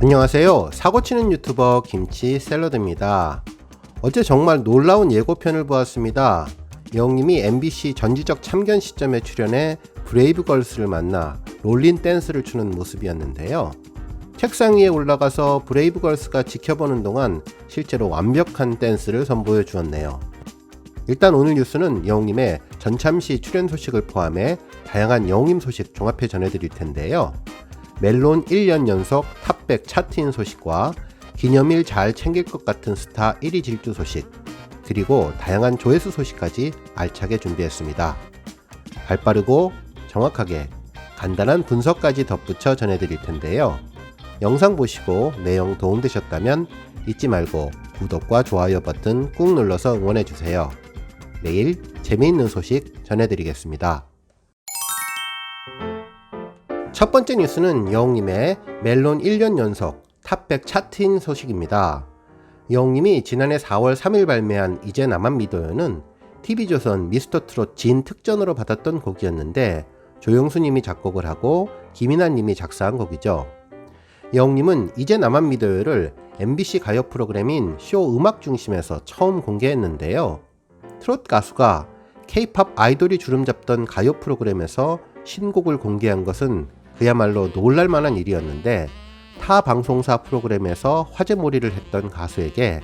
안녕하세요. 사고치는 유튜버 김치 샐러드입니다. 어제 정말 놀라운 예고편을 보았습니다. 영님이 MBC 전지적 참견 시점에 출연해 브레이브걸스를 만나 롤린 댄스를 추는 모습이었는데요. 책상 위에 올라가서 브레이브걸스가 지켜보는 동안 실제로 완벽한 댄스를 선보여 주었네요. 일단 오늘 뉴스는 영님의 전참시 출연 소식을 포함해 다양한 영임 소식 종합해 전해드릴 텐데요. 멜론 1년 연속 탑백 차트인 소식과 기념일 잘 챙길 것 같은 스타 1위 질주 소식, 그리고 다양한 조회수 소식까지 알차게 준비했습니다. 발빠르고 정확하게 간단한 분석까지 덧붙여 전해드릴 텐데요. 영상 보시고 내용 도움되셨다면 잊지 말고 구독과 좋아요 버튼 꾹 눌러서 응원해주세요. 내일 재미있는 소식 전해드리겠습니다. 첫 번째 뉴스는 여웅님의 멜론 1년 연속 탑100 차트인 소식입니다. 여웅님이 지난해 4월 3일 발매한 이제 나만 믿어요는 TV조선 미스터트롯 진 특전으로 받았던 곡이었는데 조영수님이 작곡을 하고 김인아님이 작사한 곡이죠. 여웅님은 이제 나만 믿어요를 MBC 가요 프로그램인 쇼 음악 중심에서 처음 공개했는데요. 트롯 가수가 K-팝 아이돌이 주름 잡던 가요 프로그램에서 신곡을 공개한 것은 그야말로 놀랄만한 일이었는데 타 방송사 프로그램에서 화제몰이를 했던 가수에게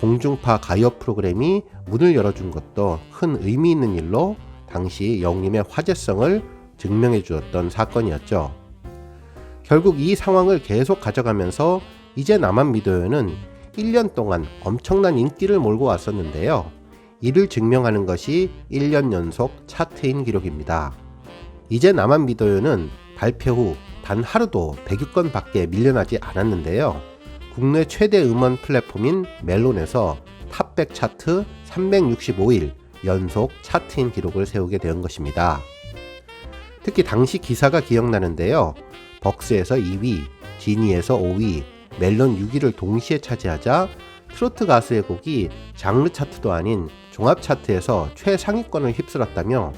공중파 가요 프로그램이 문을 열어준 것도 큰 의미 있는 일로 당시 영림의 화제성을 증명해 주었던 사건이었죠. 결국 이 상황을 계속 가져가면서 이제 나만 믿어요는 1년 동안 엄청난 인기를 몰고 왔었는데요. 이를 증명하는 것이 1년 연속 차트인 기록입니다. 이제 나만 믿어요는 발표 후 단 하루도 100위권 밖에 밀려나지 않았는데요. 국내 최대 음원 플랫폼인 멜론에서 탑100 차트 365일 연속 차트인 기록을 세우게 된 것입니다. 특히 당시 기사가 기억나는데요. 벅스에서 2위, 지니에서 5위, 멜론 6위를 동시에 차지하자 트로트 가수의 곡이 장르 차트도 아닌 종합 차트에서 최상위권을 휩쓸었다며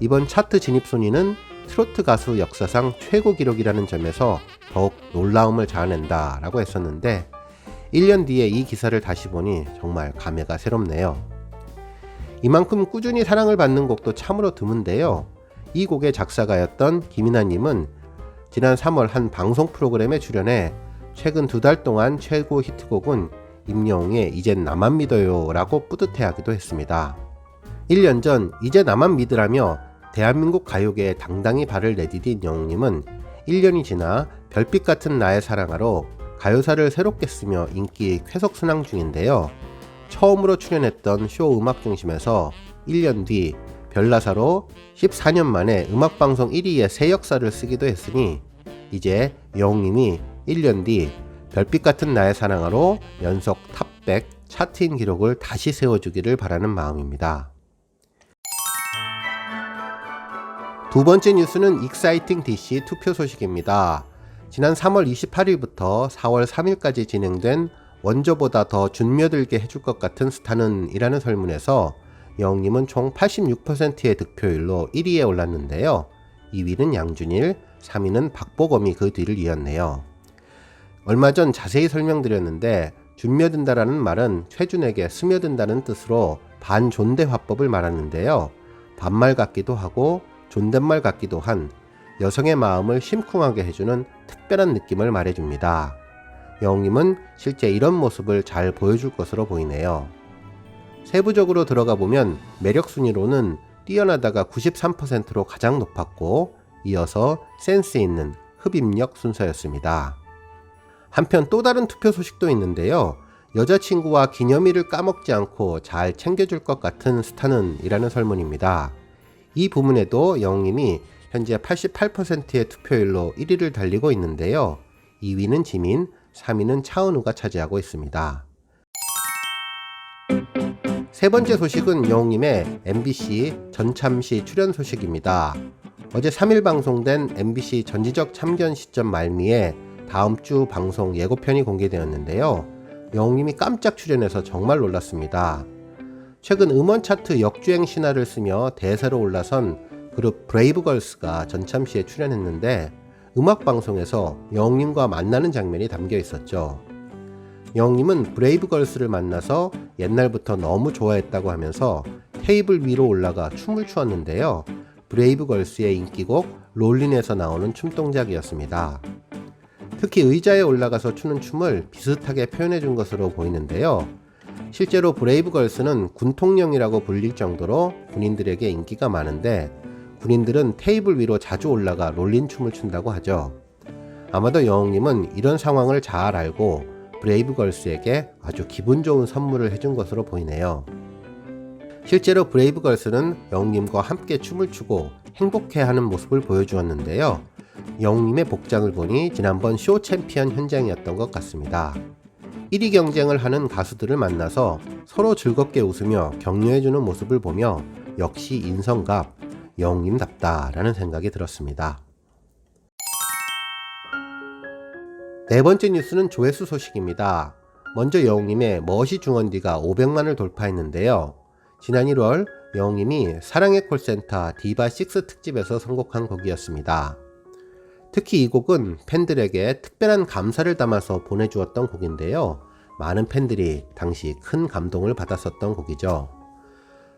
이번 차트 진입 순위는 트로트 가수 역사상 최고 기록이라는 점에서 더욱 놀라움을 자아낸다 라고 했었는데 1년 뒤에 이 기사를 다시 보니 정말 감회가 새롭네요. 이만큼 꾸준히 사랑을 받는 곡도 참으로 드문데요. 이 곡의 작사가였던 김인아님은 지난 3월 한 방송 프로그램에 출연해 최근 두 달 동안 최고 히트곡은 임영웅의 이젠 나만 믿어요 라고 뿌듯해하기도 했습니다. 1년 전 이제 나만 믿으라며 대한민국 가요계에 당당히 발을 내디딘 영웅님은 1년이 지나 별빛 같은 나의 사랑하로 가요사를 새롭게 쓰며 인기 쾌속 순항 중인데요. 처음으로 출연했던 쇼 음악 중심에서 1년 뒤 별나사로 14년 만에 음악방송 1위의 새 역사를 쓰기도 했으니 이제 영웅님이 1년 뒤 별빛 같은 나의 사랑하로 연속 탑100 차트인 기록을 다시 세워주기를 바라는 마음입니다. 두 번째 뉴스는 익사이팅 DC 투표 소식입니다. 지난 3월 28일부터 4월 3일까지 진행된 원조보다 더 준며들게 해줄 것 같은 스타는 이라는 설문에서 영님은 총 86%의 득표율로 1위에 올랐는데요. 2위는 양준일, 3위는 박보검이 그 뒤를 이었네요. 얼마 전 자세히 설명드렸는데 준며든다라는 말은 최준에게 스며든다는 뜻으로 반존대 화법을 말하는데요. 반말 같기도 하고 존댓말 같기도 한 여성의 마음을 심쿵하게 해주는 특별한 느낌을 말해줍니다. 영웅님은 실제 이런 모습을 잘 보여줄 것으로 보이네요. 세부적으로 들어가 보면 매력 순위로는 뛰어나다가 93%로 가장 높았고 이어서 센스 있는 흡입력 순서였습니다. 한편 또 다른 투표 소식도 있는데요. 여자친구와 기념일을 까먹지 않고 잘 챙겨줄 것 같은 스타는 이라는 설문입니다. 이 부문에도 영웅님이 현재 88%의 투표율로 1위를 달리고 있는데요. 2위는 지민, 3위는 차은우가 차지하고 있습니다. 세 번째 소식은 영웅님의 MBC 전참시 출연 소식입니다. 어제 3일 방송된 MBC 전지적 참견 시점 말미에 다음 주 방송 예고편이 공개되었는데요. 영웅님이 깜짝 출연해서 정말 놀랐습니다. 최근 음원 차트 역주행 신화를 쓰며 대세로 올라선 그룹 브레이브걸스가 전참시에 출연했는데 음악 방송에서 영님과 만나는 장면이 담겨 있었죠. 영님은 브레이브걸스를 만나서 옛날부터 너무 좋아했다고 하면서 테이블 위로 올라가 춤을 추었는데요. 브레이브걸스의 인기곡 롤린에서 나오는 춤 동작이었습니다. 특히 의자에 올라가서 추는 춤을 비슷하게 표현해 준 것으로 보이는데요. 실제로 브레이브걸스는 군통령이라고 불릴 정도로 군인들에게 인기가 많은데 군인들은 테이블 위로 자주 올라가 롤린 춤을 춘다고 하죠. 아마도 영웅님은 이런 상황을 잘 알고 브레이브걸스에게 아주 기분 좋은 선물을 해준 것으로 보이네요. 실제로 브레이브걸스는 영웅님과 함께 춤을 추고 행복해하는 모습을 보여주었는데요. 영웅님의 복장을 보니 지난번 쇼 챔피언 현장이었던 것 같습니다. 1위 경쟁을 하는 가수들을 만나서 서로 즐겁게 웃으며 격려해주는 모습을 보며 역시 인성갑, 영웅님답다라는 생각이 들었습니다. 네 번째 뉴스는 조회수 소식입니다. 먼저 영웅님의 멋이 중원디가 500만을 돌파했는데요. 지난 1월 영웅님이 사랑의 콜센터 디바6 특집에서 선곡한 곡이었습니다. 특히 이 곡은 팬들에게 특별한 감사를 담아서 보내주었던 곡인데요. 많은 팬들이 당시 큰 감동을 받았었던 곡이죠.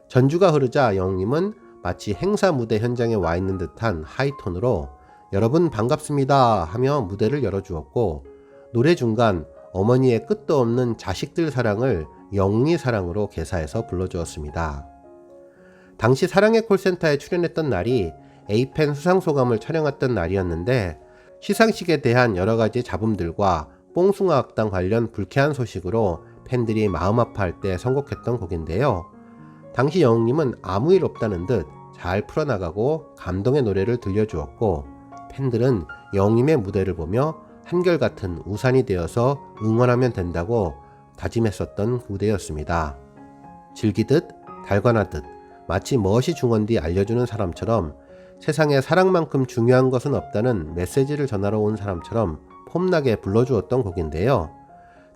전주가 흐르자 영웅님은 마치 행사 무대 현장에 와 있는 듯한 하이톤으로 여러분 반갑습니다 하며 무대를 열어주었고 노래 중간 어머니의 끝도 없는 자식들 사랑을 영웅이 사랑으로 개사해서 불러주었습니다. 당시 사랑의 콜센터에 출연했던 날이 에이펜 수상소감을 촬영했던 날이었는데 시상식에 대한 여러 가지 잡음들과 뽕숭아 악당 관련 불쾌한 소식으로 팬들이 마음 아파할 때 선곡했던 곡인데요. 당시 영웅님은 아무 일 없다는 듯 잘 풀어나가고 감동의 노래를 들려주었고 팬들은 영웅님의 무대를 보며 한결같은 우산이 되어서 응원하면 된다고 다짐했었던 무대였습니다. 즐기듯 달관하듯 마치 멋이 중원디 알려주는 사람처럼 세상에 사랑만큼 중요한 것은 없다는 메시지를 전하러 온 사람처럼 폼나게 불러주었던 곡인데요.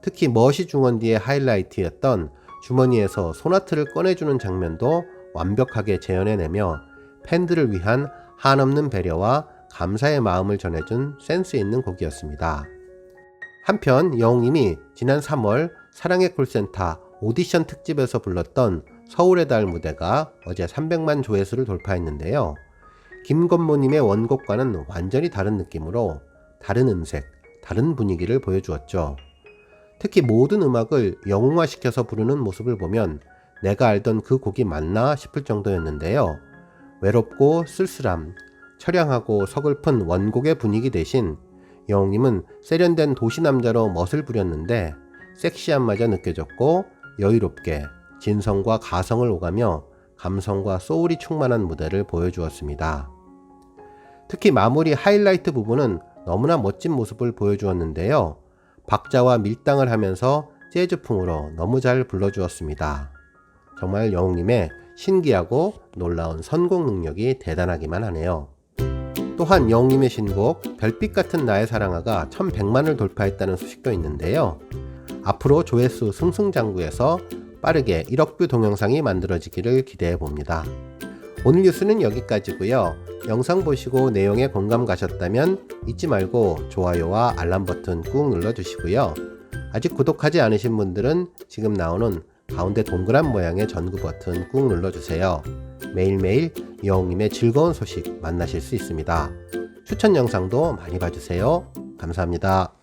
특히 멋이 중원디의 하이라이트였던 주머니에서 소나트를 꺼내주는 장면도 완벽하게 재현해내며 팬들을 위한 한없는 배려와 감사의 마음을 전해준 센스 있는 곡이었습니다. 한편 영웅님이 지난 3월 사랑의 콜센터 오디션 특집에서 불렀던 서울의 달 무대가 어제 300만 조회수를 돌파했는데요. 김건모님의 원곡과는 완전히 다른 느낌으로 다른 음색, 다른 분위기를 보여주었죠. 특히 모든 음악을 영웅화시켜서 부르는 모습을 보면 내가 알던 그 곡이 맞나 싶을 정도였는데요. 외롭고 쓸쓸함, 처량하고 서글픈 원곡의 분위기 대신 영웅님은 세련된 도시남자로 멋을 부렸는데 섹시함마저 느껴졌고 여유롭게 진성과 가성을 오가며 감성과 소울이 충만한 무대를 보여주었습니다. 특히 마무리 하이라이트 부분은 너무나 멋진 모습을 보여주었는데요. 박자와 밀당을 하면서 재즈풍으로 너무 잘 불러주었습니다. 정말 영웅님의 신기하고 놀라운 선곡 능력이 대단하기만 하네요. 또한 영웅님의 신곡 별빛 같은 나의 사랑아가 1100만을 돌파했다는 소식도 있는데요. 앞으로 조회수 승승장구에서 빠르게 1억 뷰 동영상이 만들어지기를 기대해 봅니다. 오늘 뉴스는 여기까지고요. 영상 보시고 내용에 공감 가셨다면 잊지 말고 좋아요와 알람 버튼 꾹 눌러주시고요. 아직 구독하지 않으신 분들은 지금 나오는 가운데 동그란 모양의 전구 버튼 꾹 눌러주세요. 매일매일 영웅님의 즐거운 소식 만나실 수 있습니다. 추천 영상도 많이 봐주세요. 감사합니다.